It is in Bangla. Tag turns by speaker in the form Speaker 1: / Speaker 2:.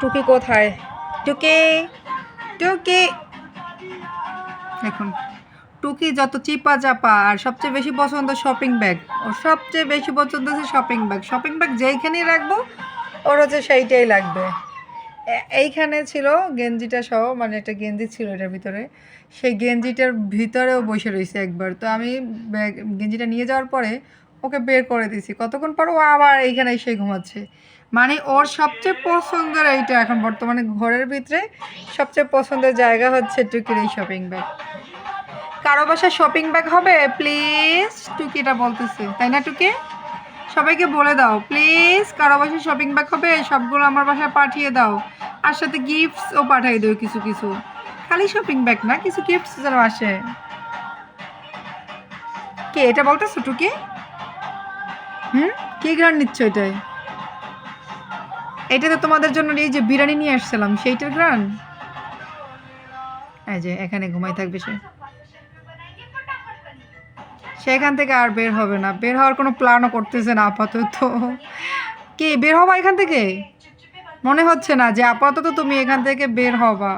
Speaker 1: টুকি কোথায়? টুকি টুকি। দেখুন, টুকি যত চিপা চাপা, আর সবচেয়ে বেশি পছন্দ শপিং ব্যাগ ওর সবচেয়ে বেশি পছন্দ হচ্ছে শপিং ব্যাগ শপিং ব্যাগ যেইখানেই রাখব, ওর হচ্ছে সেইটাই লাগবে। এইখানে ছিল গেঞ্জিটা সহ মানে একটা গেঞ্জি ছিল এটার ভিতরে। সেই গেঞ্জিটার ভিতরেও বসে রয়েছে একবার। তো আমি গেঞ্জিটা নিয়ে যাওয়ার পরে ওকে বের করে দিয়েছি। কতক্ষণ পর ও আবার এইখানে এসে ঘুমাচ্ছে। মানে ওর সবচেয়ে পছন্দের এইটা এখন বর্তমানে ঘরের ভিতরে সবচেয়ে পছন্দের জায়গা হচ্ছে টুকির এই শপিং ব্যাগ কারও বাসায় শপিং ব্যাগ হবে? প্লিজ টুকিটা বলতেছে। তাই না, টুকি? সবাইকে বলে দাও। প্লিজ কারও বাসায় শপিং ব্যাগ হবে? সবগুলো আমার বাসায় পাঠিয়ে দাও। আর সাথে গিফটসও পাঠিয়ে দিও কিছু কিছু। খালি শপিং ব্যাগ না, কিছু গিফটস যেন আসে। কে, এটা বলতেছো টুকি? হুম? কি গ্রান নিচ্ছ এটাই এটা তো তোমাদের জন্য এই যে বিরিয়ানি নিয়ে আসছিলাম, সেইটার গ্রান এই যে এখানে ঘুমাই থাকবে সে। সেখান থেকে আর বের হবে না, বের হওয়ার কোনো প্ল্যানও করতেছে না আপাতত। কি, বের হবা এখান থেকে? মনে হচ্ছে না যে আপাতত তুমি এখান থেকে বের হবা।